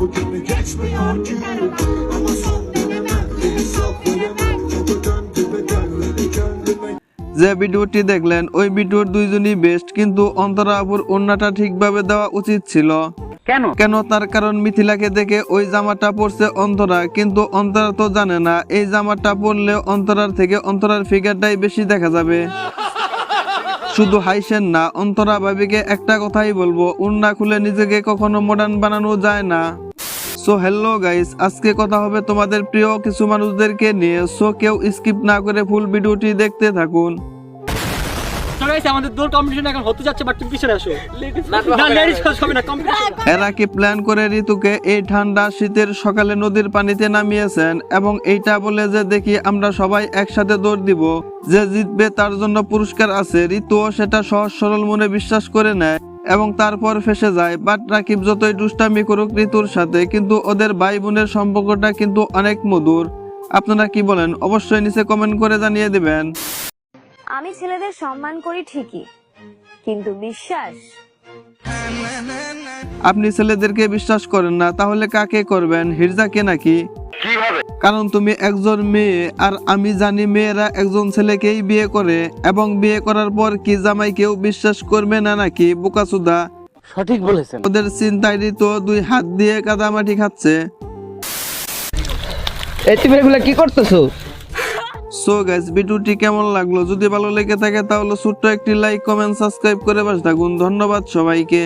Bugünü geçmiyor gün Ama son denemem sok veremem Kapıdan kendime যে ভিডিওটি দেখলেন ওই ভিডিওর দুইজনই বেস্ট কিন্তু অন্তরা আপুর ওন্নাটা ঠিকভাবে দেওয়া উচিত ছিল। কেন? কেন তার কারণ মিথিলাকে দেখে ওই জামাটা পরছে অন্তরা কিন্তু অন্তরা তো জানে না এই জামাটা পরলে অন্তরার থেকে অন্তরার ফিগারটাই বেশি দেখা যাবে। শুধু হাইসেন না অন্তরা ভাবিকে একটা কথাই বলব উন্না খুলে নিজেকে কখনো মডার্ন বানানো যায় না। সো হ্যালো গাইস আজকে কথা হবে তোমাদের প্রিয় কিছু মানুষদেরকে নিয়ে। সো কেউ স্কিপ না করে ফুল ভিডিওটি দেখতে থাকুন। তো গাইস আমাদের দৌড় কম্পিটিশন এখন হতে যাচ্ছে বাট তুমি পিছনে আসো। না লেডিস হবে। না কম্পিটিশন এরা কি প্ল্যান করে ঋতুকে? এই ঠান্ডা শীতের সকালে নদীর পানিতে নামিয়েছেন এবং এইটা বলে যে দেখি আমরা সবাই একসাথে দৌড় দিব। যে জিতবে তার জন্য পুরস্কার আছে। ঋতুও সেটা সহজ সরল মনে বিশ্বাস করে নেয়। এবং তারপর ফেসে যায়। বাট রাকিব যতই দুষ্টামি করুক ঋতুর সাথে কিন্তু ওদের ভাই বোনের সম্পর্কটা কিন্তু অনেক মধুর। আপনারা কি বলেন? অবশ্যই নিচে কমেন্ট করে জানিয়ে দিবেন। আমি ছেলেদের সম্মান করি ঠিকই কিন্তু বিশ্বাস? আপনি ছেলেদেরকে বিশ্বাস করেন না তাহলে কাকে করবেন? হিরজাকে নাকি? কারণ তুমি একজন মেয়ে আর আমি জানি মেয়েরা একজন ছেলেকেই বিয়ে করে এবং বিয়ে করার পর কি জামাই কেউ বিশ্বাস করবে না নাকি বোকাচুদা? সঠিক বলেছেন। ওদের চিন্তায় তো দুই হাত দিয়ে কাদামাটি খাচ্ছে। এই তুমি এগুলা কি করতেছো? সো গাইস ভিডিওটি কেমন লাগল? যদি ভালো লেগে থাকে তাহলে ছোট্ট একটি লাইক কমেন্ট সাবস্ক্রাইব করে বাস থাকুন। ধন্যবাদ সবাইকে।